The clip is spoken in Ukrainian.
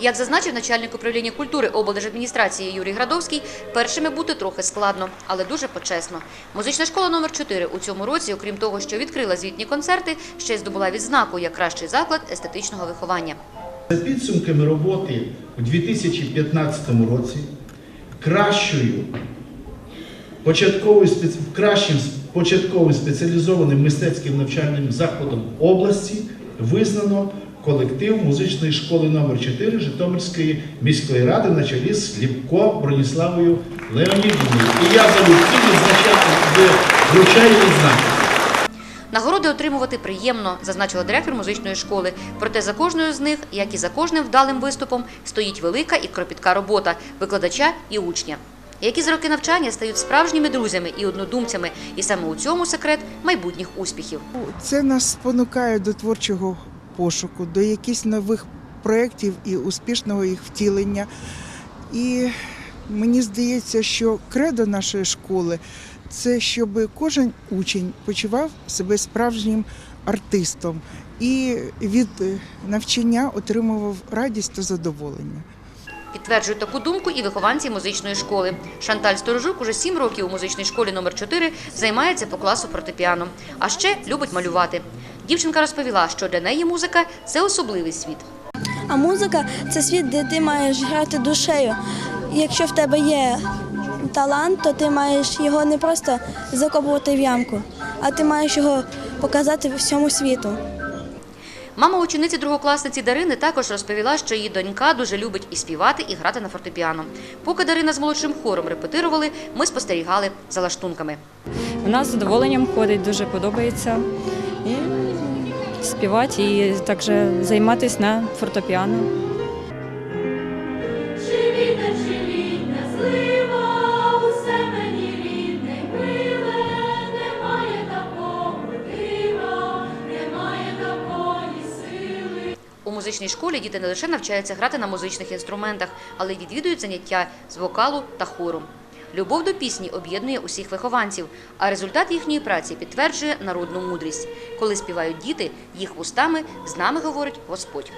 Як зазначив начальник управління культури облдержадміністрації Юрій Градовський, першими бути трохи складно, але дуже почесно. Музична школа номер 4 у цьому році, окрім того, що відкрила звітні концерти, ще й здобула відзнаку як кращий заклад естетичного виховання. За підсумками роботи у 2015 році кращою початковою кращим початковим спеціалізованим мистецьким навчальним закладом області визнано колектив музичної школи номер 4 Житомирської міської ради на чолі з Сліпко Броніславою Леонідівною. І я залюбки відзначаю, вручаю відзнаку. Нагороди отримувати приємно, зазначила директор музичної школи. Проте за кожною з них, як і за кожним вдалим виступом, стоїть велика і кропітка робота викладача і учня, які з роки навчання стають справжніми друзями і однодумцями. І саме у цьому секрет майбутніх успіхів. Це нас спонукає до творчого пошуку, до якихось нових проєктів і успішного їх втілення. І мені здається, що кредо нашої школи це щоб кожен учень почував себе справжнім артистом і від навчання отримував радість та задоволення. Підтверджують таку думку і вихованці музичної школи. Шанталь Сторожук уже сім років у музичній школі номер 4 займається по класу фортепіано. А ще любить малювати. Дівчинка розповіла, що для неї музика це особливий світ. А музика це світ, де ти маєш грати душею. Якщо в тебе є талант, то ти маєш його не просто закопувати в ямку, а ти маєш його показати всьому світу. Мама учениці другокласниці Дарини також розповіла, що її донька дуже любить і співати, і грати на фортепіано. Поки Дарина з молодшим хором репетирували, ми спостерігали за лаштунками. Вона з задоволенням ходить, дуже подобається. І співати і також займатися на фортепіано. Чи вітер, чи літня злива, усе мені рідне й такого дива, немає такої сили. У музичній школі діти не лише навчаються грати на музичних інструментах, але й відвідують заняття з вокалу та хору. Любов до пісні об'єднує усіх вихованців, а результат їхньої праці підтверджує народну мудрість. Коли співають діти, їх вустами з нами говорить Господь.